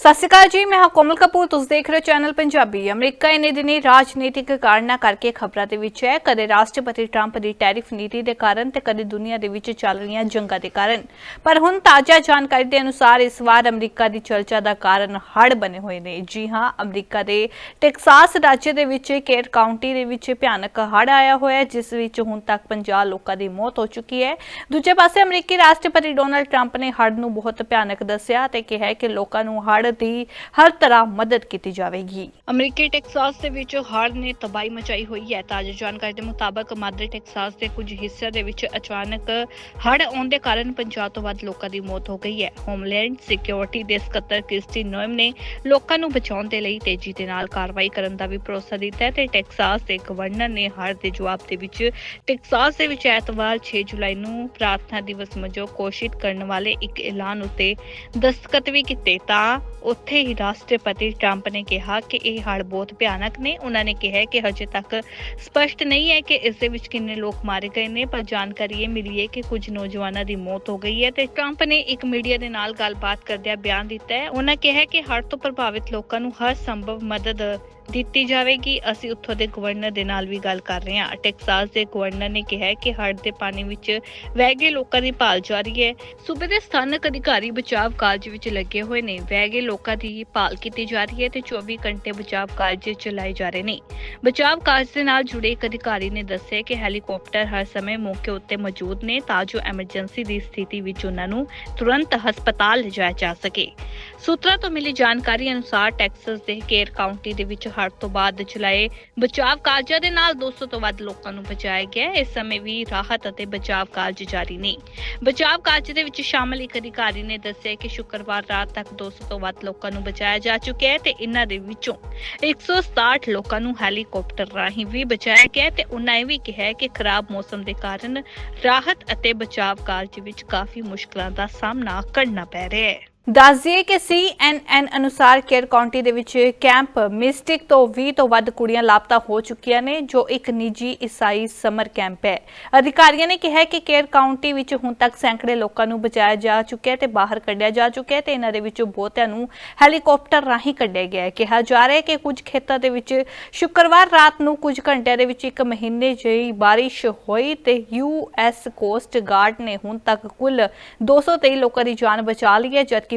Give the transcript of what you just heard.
ਸਤਿ ਸ਼੍ਰੀ ਅਕਾਲ ਜੀ, ਮੈਂ ਹਾਂ ਕੋਮਲ ਕਪੂਰ। ਤੁਸੀਂ ਦੇਖ ਰਹੇ ਹੋ ਚੈਨਲ ਪੰਜਾਬੀ। ਅਮਰੀਕਾ ਇਨੇ ਦਿਨੀ ਰਾਜਨੀਤਿਕ ਕਾਰਨਾਂ ਕਰਕੇ ਖਬਰਾਂ ਦੇ ਵਿੱਚ ਹੈ। ਕਦੇ ਰਾਸ਼ਟਰਪਤੀ ਟਰੰਪ ਦੀ ਟੈਰਿਫ ਨੀਤੀ ਦੇ ਕਾਰਨ ਤੇ ਕਦੇ ਦੁਨੀਆ ਦੇ ਵਿੱਚ ਚੱਲ ਰਹੀਆਂ ਜੰਗਾਂ ਦੇ ਕਾਰਨ। ਪਰ ਹੁਣ ਤਾਜ਼ਾ ਜਾਣਕਾਰੀ ਦੇ ਅਨੁਸਾਰ ਇਸ ਵਾਰ ਅਮਰੀਕਾ ਦੀ ਚਰਚਾ ਦਾ ਕਾਰਨ ਹੜ੍ਹ ਬਣੇ ਹੋਏ ਨੇ। ਜੀ ਹਾਂ, ਅਮਰੀਕਾ ਦੇ ਟੈਕਸਾਸ ਰਾਜ ਦੇ ਵਿੱਚ ਕੇਰ ਕਾਉਂਟੀ ਦੇ ਵਿੱਚ ਭਿਆਨਕ ਹੜ ਆਇਆ ਹੋਇਆ ਹੈ, ਜਿਸ ਵਿੱਚ ਹੁਣ ਤੱਕ 50 ਲੋਕਾਂ ਦੀ ਮੌਤ ਹੋ ਚੁੱਕੀ ਹੈ। ਦੂਜੇ ਪਾਸੇ ਅਮਰੀਕੀ ਰਾਸ਼ਟਰਪਤੀ ਡੋਨਲਡ ਟਰੰਪ ਨੇ ਹੜ ਨੂੰ ਬਹੁਤ ਭਿਆਨਕ ਦੱਸਿਆ ਤੇ ਕਿਹਾ ਕਿ ਲੋਕਾਂ ਨੂੰ ਹੜ੍ਹ ਦੀ ਹਰ ਤਰ੍ਹਾਂ ਮਦਦ ਕੀਤੀ ਜਾਵੇਗੀ। ਅਮਰੀਕੀ ਟੈਕਸਾਸ ਦੇ ਵਿੱਚ ਹੜ੍ਹ ਨੇ ਤਬਾਹੀ ਮਚਾਈ ਹੋਈ ਹੈ। ਤਾਜ਼ਾ ਜਾਣਕਾਰੀ ਦੇ ਮੁਤਾਬਕ ਮਾਦਰੇ ਟੈਕਸਾਸ ਦੇ ਕੁਝ ਹਿੱਸਿਆਂ ਦੇ ਵਿੱਚ ਅਚਾਨਕ ਹੜ੍ਹ ਆਉਣ ਦੇ ਕਾਰਨ 50 ਤੋਂ ਵੱਧ ਲੋਕਾਂ ਦੀ ਮੌਤ ਹੋ ਗਈ ਹੈ। ਹੋਮਲੈਂਡ ਸਿਕਿਉਰਿਟੀ ਦੇ ਸਕੱਤਰ ਕ੍ਰਿਸਟੀ ਨੋਇਮ ਨੇ ਲੋਕਾਂ ਨੂੰ ਬਚਾਉਣ ਦੇ ਲਈ ਤੇਜ਼ੀ ਦੇ ਨਾਲ ਕਾਰਵਾਈ ਕਰਨ ਦਾ ਵੀ ਭਰੋਸਾ ਦਿੱਤਾ ਹੈ ਤੇ ਟੈਕਸਾਸ ਦੇ ਗਵਰਨਰ ਨੇ ਹੜ੍ਹ ਦੇ ਜਵਾਬ ਦੇ ਵਿੱਚ ਟੈਕਸਾਸ ਦੇ ਵਿੱਚ ਐਤਵਾਰ 6 ਜੁਲਾਈ ਨੂੰ ਪ੍ਰਾਰਥਨਾ ਦਿਵਸ ਵਜੋਂ ਘੋਸ਼ਿਤ ਕਰਨ ਵਾਲੇ ਇੱਕ ਐਲਾਨ ਉੱਤੇ ਦਸਤਖਤ ਵੀ ਕੀਤੇ। ਤਾਂ ਉੱਥੇ ਹੀ ਰਾਸ਼ਟਰਪਤੀ ਟਰੰਪ ਨੇ ਕਿਹਾ ਕਿ ਇਹ ਹੜ੍ਹ ਬਹੁਤ ਭਿਆਨਕ ਨੇ। ਉਹਨਾਂ ਨੇ ਕਿਹਾ ਕਿ ਹਜੇ ਤੱਕ ਸਪਸ਼ਟ ਨਹੀਂ ਹੈ ਕਿ ਇਸ ਦੇ ਵਿੱਚ ਕਿੰਨੇ ਲੋਕ ਮਾਰੇ ਗਏ ਨੇ, ਪਰ ਜਾਣਕਾਰੀ ਇਹ ਮਿਲੀ ਹੈ ਕਿ ਕੁਝ ਨੌਜਵਾਨਾਂ ਦੀ ਮੌਤ ਹੋ ਗਈ ਹੈ ਤੇ ਟਰੰਪ ਨੇ ਇੱਕ ਮੀਡੀਆ ਦੇ ਨਾਲ ਗੱਲਬਾਤ ਕਰਦਿਆਂ ਬਿਆਨ ਦਿੱਤਾ ਹੈ। ਉਹਨਾਂ ਕਿਹਾ ਕਿ ਹੜ੍ਹ ਤੋਂ ਪ੍ਰਭਾਵਿਤ ਲੋਕਾਂ ਨੂੰ ਹਰ ਸੰਭਵ ਮਦਦ ਦਿੱਤੀ ਜਾਵੇਗੀ। ਅਸੀਂ ਉੱਥੋਂ ਦੇ ਗਵਰਨਰ ਦੇ ਨਾਲ ਵੀ ਗੱਲ ਕਰ ਰਹੇ ਹਾਂ। ਟੈਕਸਾਸ ਦੇ ਗਵਰਨਰ ਨੇ ਕਿਹਾ ਕਿ ਹੜ੍ਹ ਦੇ ਪਾਣੀ ਵਿੱਚ ਵਹਿ ਗਏ ਲੋਕਾਂ ਦੀ ਭਾਲ ਜਾਰੀ ਹੈ। ਸੂਬੇ ਦੇ ਸਥਾਨਕ ਅਧਿਕਾਰੀ ਬਚਾਵ ਕਾਰਜ ਵਿੱਚ ਲੱਗੇ ਹੋਏ ਨੇ। ਵਹਿ ਗਏ ਲੋਕਾਂ ਦੀ ਭਾਲ ਕੀਤੀ ਜਾ ਰਹੀ ਹੈ ਤੇ 24 ਘੰਟੇ ਬਚਾਵ ਕਾਰਜ ਚਲਾਏ ਜਾ ਰਹੇ ਨੇ। ਬਚਾਵ ਕਾਰਜ ਦੇ ਨਾਲ ਜੁੜੇ ਇੱਕ ਅਧਿਕਾਰੀ ਨੇ ਦੱਸਿਆ ਕਿ ਹੈਲੀਕਾਪਟਰ ਹਰ ਸਮੇਂ ਮੌਕੇ ਉੱਤੇ ਮੌਜੂਦ ਨੇ ਤਾਂ ਜੋ ਐਮਰਜੈਂਸੀ ਦੀ ਸਥਿਤੀ ਵਿੱਚ ਉਹਨਾਂ ਨੂੰ ਤੁਰੰਤ ਹਸਪਤਾਲ ਲਿਜਾਇਆ ਜਾ ਸਕੇ। ਸੂਤਰਾਂ ਤੋਂ ਮਿਲੀ ਜਾਣਕਾਰੀ ਅਨੁਸਾਰ ਟੈਕਸਸ ਦੇ ਕੇਰ ਕਾਉਂਟੀ ਦੇ ਵਿੱਚ ਹੜ੍ਹ ਤੋਂ ਬਾਅਦ ਚਲਾਏ ਬਚਾਵ ਕਾਰਜਾਂ ਦੇ ਨਾਲ 200 ਤੋਂ ਵੱਧ ਲੋਕਾਂ ਨੂੰ ਬਚਾਇਆ ਗਿਆ ਇਸ ਸਮੇਂ ਵੀ ਰਾਹਤ ਅਤੇ ਬਚਾਵ ਕਾਰਜ ਜਾਰੀ ਨੇ। ਬਚਾਵ ਕਾਰਜ ਦੇ ਵਿੱਚ ਸ਼ਾਮਲ ਇੱਕ ਅਧਿਕਾਰੀ ਨੇ ਦੱਸਿਆ ਕਿ ਸ਼ੁੱਕਰਵਾਰ ਰਾਤ ਤੱਕ 200 ਤੋਂ ਵੱਧ ਲੋਕਾਂ ਨੂੰ ਬਚਾਇਆ ਜਾ ਚੁੱਕਿਆ ਹੈ ਤੇ ਇਨ੍ਹਾਂ ਦੇ ਵਿੱਚੋਂ 167 ਲੋਕਾਂ ਨੂੰ ਹੈਲੀਕਾਪਟਰ ਰਾਹੀਂ ਵੀ ਬਚਾਇਆ ਗਿਆ ਤੇ ਉਹਨਾਂ ਇਹ ਵੀ ਕਿਹਾ ਕਿ ਖਰਾਬ ਮੌਸਮ ਦੇ ਕਾਰਨ ਰਾਹਤ ਅਤੇ ਬਚਾਵ ਕਾਰਜ ਵਿੱਚ ਕਾਫੀ ਮੁਸ਼ਕਲਾਂ ਦਾ ਸਾਹਮਣਾ ਕਰਨਾ ਪੈ ਰਿਹਾ ਹੈ। ਦੱਸਦੀਏ ਕਿ CNN ਅਨੁਸਾਰ ਕੇਅਰ ਕਾਉਂਟੀ ਦੇ ਵਿੱਚ ਕੈਂਪ ਮਿਸਟਿਕ ਤੋਂ 20 ਤੋਂ ਵੱਧ ਕੁੜੀਆਂ ਲਾਪਤਾ ਹੋ ਚੁੱਕੀਆਂ ਨੇ, ਜੋ ਇੱਕ ਨਿੱਜੀ ਈਸਾਈ ਸਮਰ ਕੈਂਪ ਹੈ। ਅਧਿਕਾਰੀਆਂ ਨੇ ਕਿਹਾ ਕਿ ਕੇਰ ਕਾਉਂਟੀ ਵਿੱਚ ਹੁਣ ਤੱਕ ਸੈਂਕੜੇ ਲੋਕਾਂ ਨੂੰ ਬਚਾਇਆ ਜਾ ਚੁੱਕਿਆ ਤੇ ਬਾਹਰ ਕੱਢਿਆ ਜਾ ਚੁੱਕਿਆ ਤੇ ਇਹਨਾਂ ਦੇ ਵਿੱਚੋਂ ਬਹੁਤਿਆਂ ਨੂੰ ਹੈਲੀਕਾਪਟਰ ਰਾਹੀਂ ਕੱਢਿਆ ਗਿਆ ਹੈ। ਕਿਹਾ ਜਾ ਰਿਹਾ ਹੈ ਕਿ ਕੁਝ ਖੇਤਾਂ ਦੇ ਵਿੱਚ ਸ਼ੁੱਕਰਵਾਰ ਰਾਤ ਨੂੰ ਕੁਝ ਘੰਟਿਆਂ ਦੇ ਵਿੱਚ ਇੱਕ ਮਹੀਨੇ ਜਿਹੀ ਬਾਰਿਸ਼ ਹੋਈ ਤੇ ਯੂਐਸ ਕੋਸਟ ਗਾਰਡ ਨੇ ਹੁਣ ਤੱਕ ਕੁੱਲ 223 ਲੋਕਾਂ ਦੀ ਜਾਨ ਬਚਾ ਲਈ ਹੈ, ਜਦਕਿ